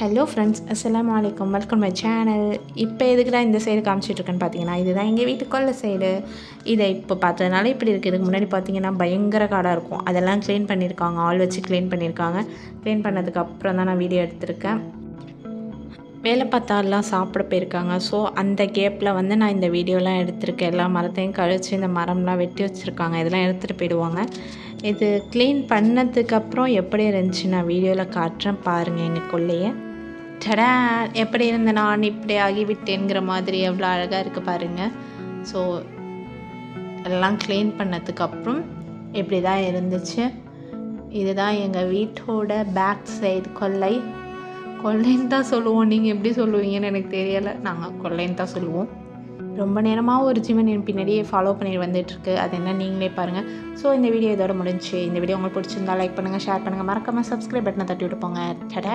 Hello friends அஸ்லாம் வலைக்கம் welcome my channel இப்போ எதுக்கு தான் இந்த சைடு காமிச்சிட்ருக்கேன்னு பார்த்தீங்கன்னா இதுதான் எங்கள் வீட்டு சைடு இதை இப்போ பார்த்ததுனால இப்படி இருக்குது இதுக்கு முன்னாடி பார்த்தீங்கன்னா பயங்கர காடாக இருக்கும். அதெல்லாம் க்ளீன் பண்ணியிருக்காங்க ஆள் வச்சு க்ளீன் பண்ணியிருக்காங்க க்ளீன் பண்ணதுக்கப்புறம் தான் நான் வீடியோ எடுத்திருக்கேன். வேலை பார்த்தாலாம் சாப்பிட போயிருக்காங்க. ஸோ அந்த கேப்பில் வந்து நான் இந்த வீடியோலாம் எடுத்திருக்கேன். எல்லா மரத்தையும் கழித்து இந்த மரம்லாம் வெட்டி வச்சுருக்காங்க. இதெல்லாம் எடுத்துகிட்டு போயிடுவாங்க. இது க்ளீன் பண்ணதுக்கப்புறம் எப்படி இருந்துச்சு? நான் வீடியோவில் காட்டுறேன் பாருங்கள் எங்கள் கொள்ளையை டடா எப்படி இருந்த நான் இப்படி ஆகிவிட்டேங்கிற மாதிரி எவ்வளோ அழகாக இருக்குது பாருங்கள் ஸோ எல்லாம் க்ளீன் பண்ணதுக்கப்புறம் இப்படி தான் இருந்துச்சு. இதுதான் எங்கள் வீட்டோட பேக் சைடு கொல்லை கொல்லைன்னு தான் சொல்லுவோம். நீங்கள் எப்படி சொல்லுவீங்கன்னு எனக்கு தெரியலை. நாங்கள் கொல்லைன்னு தான் சொல்லுவோம். ரொம்ப நேரமாக ஒரு ஜீவன் என் பின்னாடியே ஃபாலோ பண்ணிட்டு வந்துட்டுருக்கு. அது என்ன நீங்களே பாருங்கள் ஸோ இந்த வீடியோ இதோட முடிஞ்சு. இந்த வீடியோ உங்களுக்கு பிடிச்சிருந்தா லைக் பண்ணுங்கள் ஷேர் பண்ணுங்கள் மறக்காமல் சப்ஸ்கிரைப் பட்டனை தட்டி விட்டு போங்க. டடா